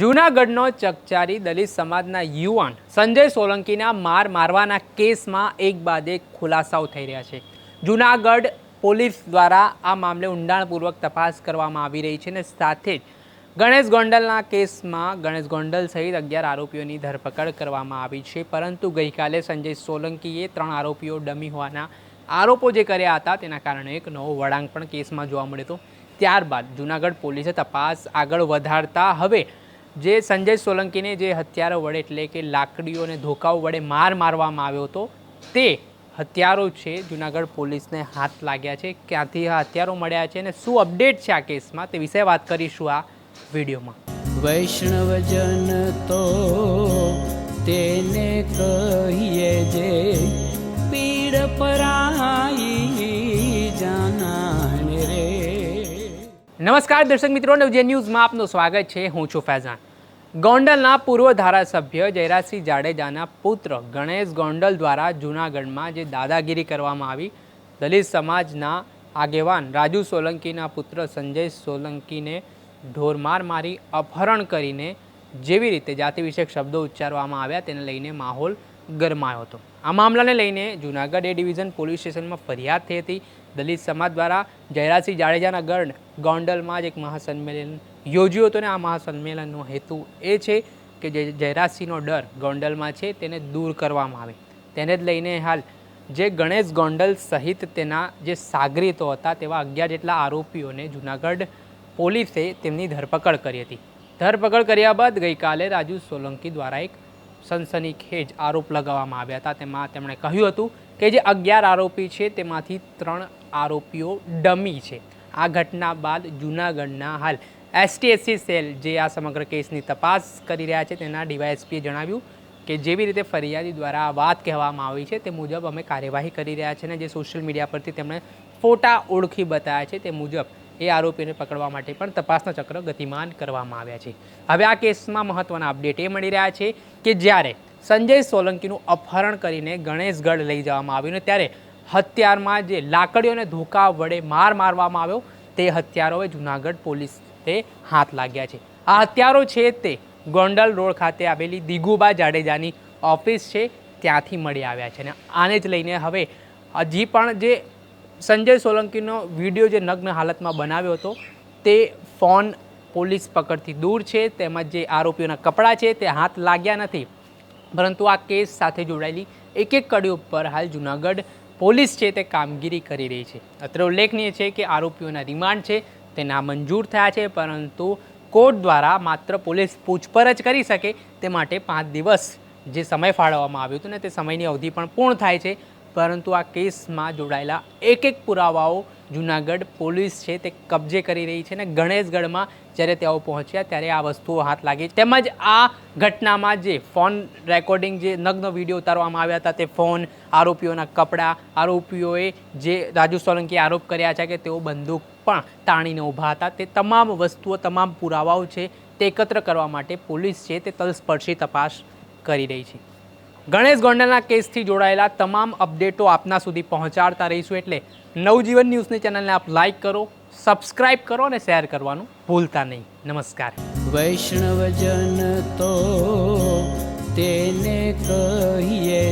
જૂનાગઢનો ચકચારી દલિત સમાજના યુવાન સંજય સોલંકીના માર મારવાના કેસમાં એક બાદ એક ખુલાસાઓ થઈ રહ્યા છે. જૂનાગઢ પોલીસ દ્વારા આ મામલે ઊંડાણપૂર્વક તપાસ કરવામાં આવી રહી છે અને સાથે જ ગણેશ ગોંડલના કેસમાં ગણેશ ગોંડલ સહિત અગિયાર આરોપીઓની ધરપકડ કરવામાં આવી છે. પરંતુ ગઈકાલે સંજય સોલંકીએ ત્રણ આરોપીઓ ડમી હોવાના આરોપો જે કર્યા હતા તેના કારણે એક નવો વળાંક પણ કેસમાં જોવા મળ્યો હતો. ત્યારબાદ જૂનાગઢ પોલીસે તપાસ આગળ વધારતા હવે જે સંજય સોલંકીને જે હથિયારો વડે એટલે કે લાકડીઓ અને ધોકાઓ વડે માર મારવામાં આવ્યો હતો, તે હથિયારો છે જુનાગઢ પોલીસને હાથ લાગ્યા છે, ક્યાંથી આ હથિયારો મળ્યા છે અને શું અપડેટ છે આ કેસમાં તે વિશે વાત કરીશું આ વિડીયોમાં. વૈષ્ણવજન તો તેને કહીએ જે નમસ્કાર દર્શક મિત્રો, નવજે ન્યૂઝમાં આપનું સ્વાગત છે. હું છું ફૈઝાન. ગોંડલના પૂર્વ ધારાસભ્ય જયરાજસિંહ જાડેજાના પુત્ર ગણેશ ગોંડલ દ્વારા જૂનાગઢમાં જે દાદાગીરી કરવામાં આવી, દલિત સમાજના આગેવાન રાજુ સોલંકીના પુત્ર સંજય સોલંકીને ઢોરમાર મારી અપહરણ કરીને જેવી રીતે જાતિ વિષયક શબ્દો ઉચ્ચારવામાં આવ્યા, તેને લઈને માહોલ ગરમાયો હતો. આ મામલાને લઈને જૂનાગઢ એ ડિવિઝન પોલીસ સ્ટેશનમાં ફરિયાદ થઈ હતી. દલિત સમાજ દ્વારા જયરાજસિંહ જાડેજાના ગઢ ગોંડલમાં જ એક મહાસંમેલન યોજ્યું હતું અને આ મહાસંમેલનનો હેતુ એ છે કે જે જયરાજસિંહનો ડર ગોંડલમાં છે તેને દૂર કરવામાં આવે. તેને જ લઈને હાલ જે ગણેશ ગોંડલ સહિત તેના જે સાગરીતો હતા તેવા અગિયાર જેટલા આરોપીઓને જૂનાગઢ પોલીસે તેમની ધરપકડ કરી હતી. ધરપકડ કર્યા બાદ ગઈકાલે રાજુ સોલંકી દ્વારા એક સનસનીખેજ આરોપ લગાવવામાં આવ્યા હતા. તેમાં તેમણે કહ્યું હતું કે જે અગિયાર આરોપી છે, તેમાંથી ત્રણ આરોપીઓ ડમી છે. આ ઘટના બાદ જૂનાગઢના હાલ એસટીએસસી સેલ જે આ સમગ્ર કેસની તપાસ કરી રહ્યા છે, તેના ડીવાયએસપીએ જણાવ્યું કે જેવી રીતે ફરિયાદી દ્વારા વાત કહેવામાં આવી છે, તે મુજબ અમે કાર્યવાહી કરી રહ્યા છે અને જે સોશિયલ મીડિયા પરથી તેમણે ફોટા ઓળખી બતાવ્યા છે, તે મુજબ એ આરોપીને પકડવા માટે પણ તપાસના ચક્ર ગતિમાન કરવામાં આવ્યા છે. હવે આ કેસમાં મહત્વના અપડેટ એ મળી રહ્યા છે કે જ્યારે સંજય સોલંકીનું અપહરણ કરીને ગણેશગઢ લઈ જવામાં આવ્યું ને ત્યારે હથિયારમાં જે લાકડીઓને ધોકા વડે માર મારવામાં આવ્યો, તે હથિયારો હવે જૂનાગઢ પોલીસ તે હાથ લાગ્યા છે. આ હથિયારો છે તે ગોંડલ રોડ ખાતે આવેલી દિગુબા જાડેજાની ઓફિસ છે, ત્યાંથી મળી આવ્યા છે અને આને જ લઈને હવે હજી પણ જે સંજય સોલંકીનો વીડિયો જે નગ્ન હાલતમાં બનાવ્યો હતો, તે ફોન પોલીસ પકડથી દૂર છે, તેમજ જે આરોપીઓના કપડાં છે, તે હાથ લાગ્યા નથી. પરંતુ આ કેસ સાથે જોડાયેલી એક એક કડી ઉપર હાલ જૂનાગઢ પોલીસ છે તે કામગીરી કરી રહી છે. અત્રે ઉલ્લેખનીય છે કે આરોપીઓના રિમાન્ડ છે, તે નામંજૂર થયા છે, પરંતુ કોર્ટ દ્વારા માત્ર પોલીસ પૂછપરછ કરી શકે તે માટે પાંચ દિવસ જે સમય ફાળવવામાં આવ્યો હતો ને તે સમયની અવધિ પણ પૂર્ણ થાય છે. પરંતુ આ કેસમાં જોડાયેલા એક એક પુરાવાઓ જૂનાગઢ પોલીસ છે તે કબજે કરી રહી છે અને ગણેશગઢમાં જ્યારે તેઓ પહોંચ્યા ત્યારે આ વસ્તુઓ હાથ લાગી. તેમજ આ ઘટનામાં જે ફોન રેકોર્ડિંગ જે નગ્ન વીડિયો ઉતારવામાં આવ્યા હતા તે ફોન, આરોપીઓના કપડાં, આરોપીઓએ જે રાજુ સોલંકીએ આરોપ કર્યા છે કે તેઓ બંદૂક પણ તાણીને ઊભા હતા. તે તમામ વસ્તુઓ, તમામ પુરાવાઓ છે તે એકત્ર કરવા માટે પોલીસ છે તે તલસ્પર્શી તપાસ કરી રહી છે. ગણેશ ગોંડલના કેસથી જોડાયેલા તમામ અપડેટો આપના સુધી પહોંચાડતા રહીશું એટલે નવજીવન ન્યૂઝની ચેનલને આપ લાઇક કરો, સબસ્ક્રાઇબ કરો અને શેર કરવાનું ભૂલતા નહીં. નમસ્કાર. વૈષ્ણવજન તો તેને કહીએ